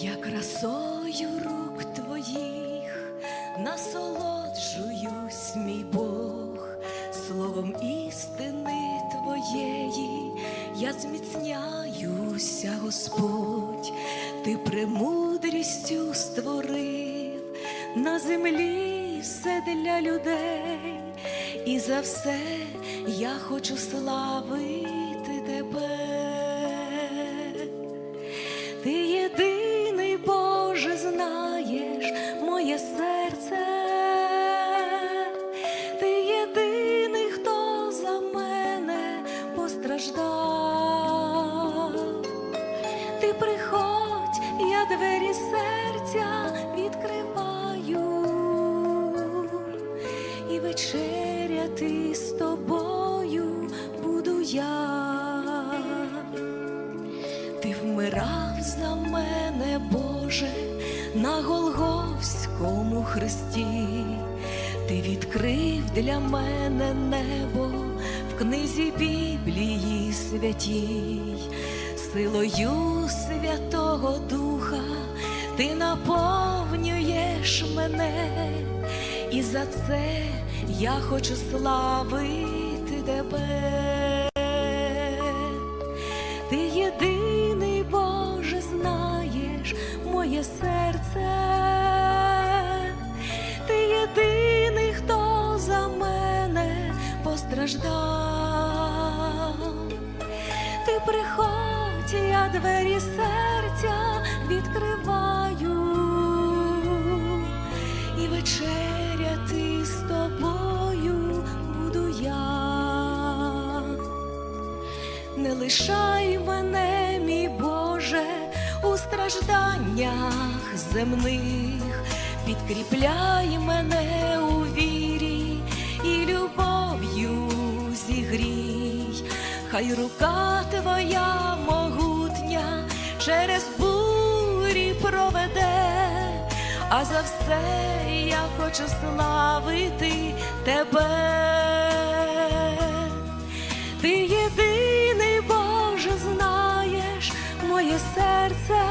Я красою рук твоїх насолоджуюсь, мій Бог, словом істини твоєї я зміцняюся, Господь, ти премудрістю створив на землі все для людей, і за все я хочу славити тебе. Ти єдиний серця відкриваю. І вечеряти з тобою буду я. Ти вмирав за мене, Боже, на Голговському хресті, ти відкрив для мене небо в книзі Біблії святій, силою Святого Духа ти наповнюєш мене, і за це я хочу славити тебе. Ти єдиний Боже знаєш моє серце, ти єдиний, хто за мене постраждав. Ти приходь, я двері серця відкриваю. І вечеряти з тобою буду я. Не лишай мене, мій Боже, у стражданнях земних, підкріпляй мене у вірі і любов'ю зігрій, хай рука твоя могутня через бурі проведе, а за все я хочу славити тебе. Ти єдиний Боже знаєш моє серце,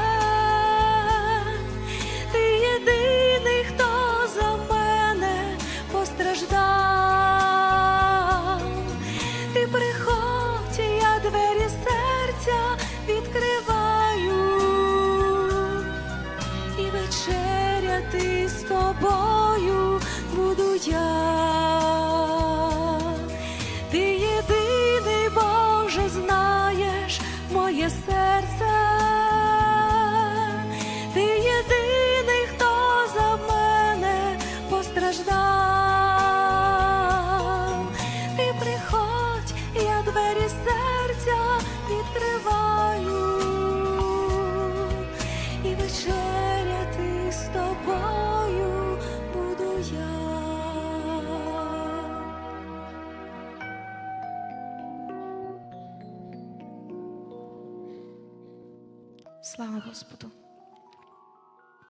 вечеряти з тобою буду я. Ти єдиний Боже знаєш моє серце, ти єдиний, хто за мене постраждав. Ти приходь, я двері серця відкриваю Слава Господу!